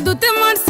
do teu mar.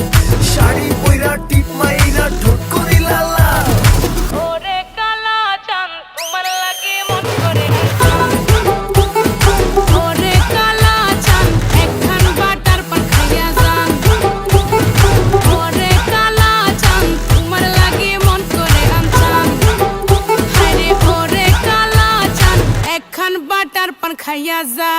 খাইয়া যা।